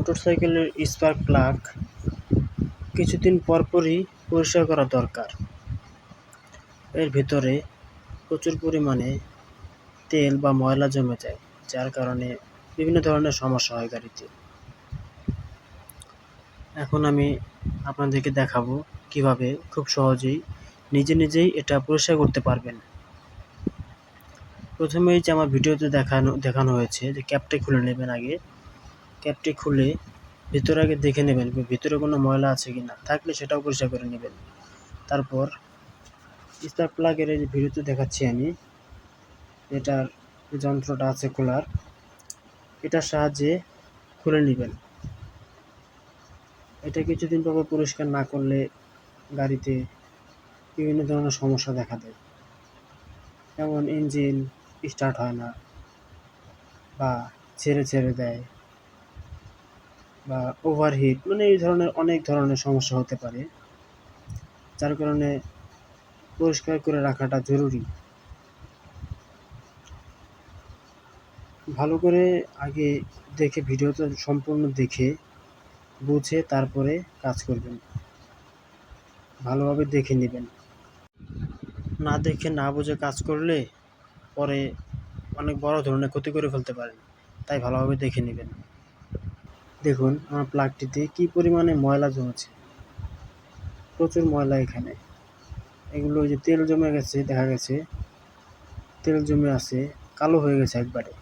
মোটরসাইকেলের spark plug কিছুদিন পরপরই পরিষ্কার করা দরকার। এর ভিতরে প্রচুর পরিমাণে তেল বা ময়লা জমে যায়, যার কারণে বিভিন্ন ধরনের সমস্যা হয় গাড়িতে। এখন আমি আপনাদেরকে দেখাবো কীভাবে খুব সহজেই নিজে নিজেই এটা পরিষ্কার করতে পারবেন। প্রথমেই যে আমার ভিডিওতে দেখানো দেখানো হয়েছে যে ক্যাপটি খুলে নেবেন আগে। ক্যাপটি খুলে ভিতরে আগে দেখে নেবেন ভিতরে কোনো ময়লা আছে কি না। থাকলে সেটাও পরিষ্কার করে নেবেন। তারপর স্পার্ক প্লাগের এই ভিডিওতে দেখাচ্ছি আমি, এটার যন্ত্রটা আছে খোলার। এটার সাহায্যে খুলে নেবেন। এটা কিছুদিন পর পরিষ্কার না করলে গাড়িতে বিভিন্ন ধরনের সমস্যা দেখা দেয়। যেমন ইঞ্জিন স্টার্ট হয় না বা ছেড়ে ছেড়ে দেয়। বা ওভারহিট মানে এই ধরনের অনেক ধরনের সমস্যা হতে পারে। যার কারণে পরিষ্কার করে রাখাটা জরুরি। ভালো করে আগে দেখে ভিডিওটা সম্পূর্ণ দেখে, বুঝে তারপরে কাজ করবেন। ভালোভাবে দেখে নেবেন। না দেখে না বুঝে কাজ করলে পরে অনেক বড় ধরনের ক্ষতি করে ফেলতে পারেন। তাই ভালোভাবে দেখে নেবেন। দেখুন, আমার প্লাগটিতে কি পরিমাণে ময়লা জমেছে। প্রচুর ময়লা এখানে। এগুলো যে তেল জমে গেছে, দেখা গেছে। তেল জমে আছে, কালো হয়ে গেছে একবারে।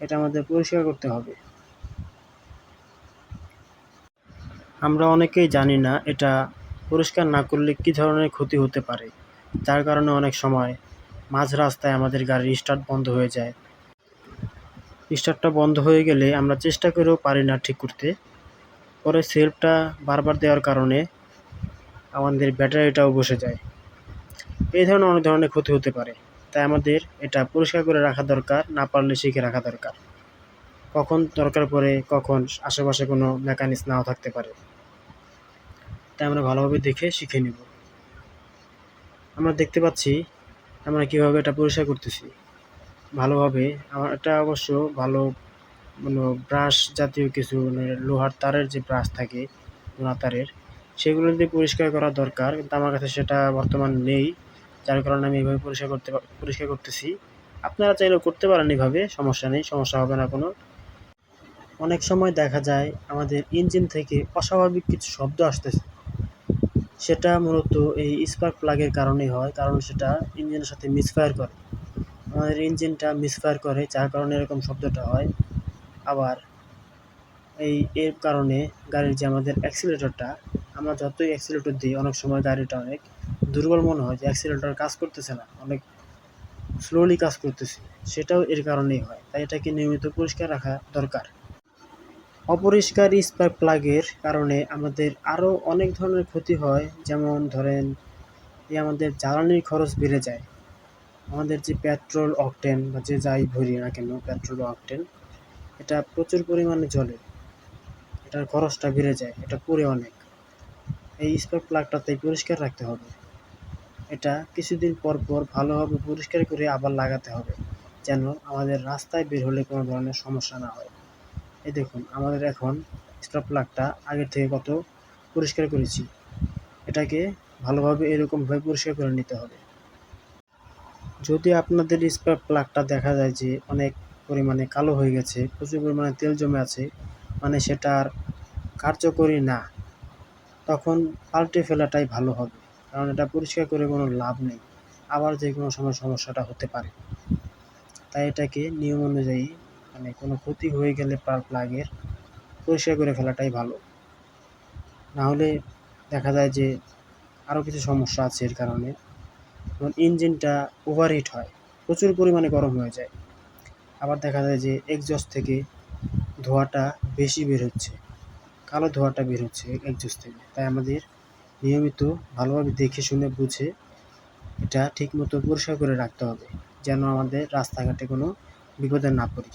এটা আমাদের পরিষ্কার করতে হবে। আমরা অনেকেই জানি না এটা পরিষ্কার না করলে কী ধরনের ক্ষতি হতে পারে। যার কারণে অনেক সময় মাঝ রাস্তায় আমাদের গাড়ির স্টার্ট বন্ধ হয়ে যায়। স্টার্টটা বন্ধ হয়ে গেলে আমরা চেষ্টা করেও পারি না ঠিক করতে। পরে সেলফটা বারবার দেওয়ার কারণে আমাদের ব্যাটারিটাও বসে যায়। এই ধরনের অনেক ধরনের ক্ষতি হতে পারে, তাই আমাদের এটা পরিষ্কার করে রাখা দরকার, না পারলে শিখে রাখা দরকার। কখন দরকার পড়ে, কখন আশেপাশে কোনো মেকানিক্স নাও থাকতে পারে। তাই আমরা ভালোভাবে দেখে শিখে নিব। আমরা দেখতে পাচ্ছি আমরা কীভাবে এটা পরিষ্কার করতেছি। ভালোভাবে। আমার এটা অবশ্য ভালো মানে ব্রাশ জাতীয় কিছু মানে লোহার তারের যে ব্রাশ থাকে লোহা তারের, সেগুলো দিয়ে পরিষ্কার করা দরকার, কিন্তু আমার কাছে সেটা বর্তমান নেই, যার কারণে আমি এইভাবে পরিষ্কার করতে পরিষ্কার করতেছি। আপনারা চাইলেও করতে পারেন এইভাবে সমস্যা নেই, সমস্যা হবে না কোনো। অনেক সময় দেখা যায়, আমাদের ইঞ্জিন থেকে অস্বাভাবিক কিছু শব্দ আসতেছে। সেটা মূলত এই স্পার্ক প্লাগের কারণেই হয়, কারণ সেটা ইঞ্জিনের সাথে মিসফায়ার করে। আমাদের ইঞ্জিনটা মিসফায়ার করে, যার কারণে এরকম শব্দটা হয়। আবার এই, এর কারণে গাড়ির যে আমাদের অ্যাক্সিলেটরটা আমরা যতই অ্যাক্সিলেটর দিই, অনেক সময় গাড়িটা অনেক দুর্বল মনে হয় যে অ্যাক্সিলেটর কাজ করতেছে না, অনেক স্লোলি কাজ করতেছে। সেটাও এর কারণেই হয়, তাই এটাকে নিয়মিত পরিষ্কার রাখা দরকার। অপরিষ্কার স্পার্ক প্লাগের কারণে আমাদের আরও অনেক ধরনের ক্ষতি হয়, যেমন ধরেন এই আমাদের জ্বালানির খরচ বেড়ে যায়। আমাদের যে পেট্রোল, অকটেন বা যে যাই ভরি না কেন, পেট্রোল অকটেন, এটা প্রচুর পরিমাণে জ্বলে। এটার খরচটা বেড়ে যায়, এটা পুড়ে অনেক। এই স্পার্ক প্লাগটাতে পরিষ্কার রাখতে হবে। এটা কিছুদিন পর পর ভালোভাবে পরিষ্কার করে আবার লাগাতে হবে, যেন আমাদের রাস্তায় বের হলে কোনো ধরনের সমস্যা না হয়। এই দেখুন, আমাদের এখন স্পার্ক প্লাগটা আগের থেকে কত পরিষ্কার করেছি। এটাকে ভালোভাবে এরকমভাবে পরিষ্কার করে নিতে হবে। যদি আপনাদের স্পার্ক প্লাগটা দেখা যায় যে অনেক পরিমাণে কালো হয়ে গেছে, প্রচুর পরিমাণে তেল জমে আছে মানে সেটা আর কার্যকরী না, তখন পাল্টে ফেলাটাই ভালো হবে। কারণ এটা পরিষ্কার করে কোনো লাভ নেই। আবার যে কোনো সময় সমস্যাটা হতে পারে। তাই এটাকে নিয়ম অনুযায়ী মানে কোনো ক্ষতি হয়ে গেলে প্লাগের পরিষ্কার করে ফেলাটাই ভালো। না হলে দেখা যায় যে আরও কিছু সমস্যা আছে এর কারণে। যেমন ইঞ্জিনটা ওভারহিট হয়, প্রচুর পরিমাণে গরম হয়ে যায়। আবার দেখা যায় যে এক্সজস্ট থেকে ধোঁয়াটা বেশি বের হচ্ছে, কালো ধোঁয়াটা বের হচ্ছে এক্সজস্ট থেকে। তাই আমাদের নিয়মিত ভালোভাবে দেখে শুনে বুঝে এটা ঠিকমতো পরিষ্কার করে রাখতে হবে, যেন আমাদের রাস্তাঘাটে কোনো বিপদে না পড়ি।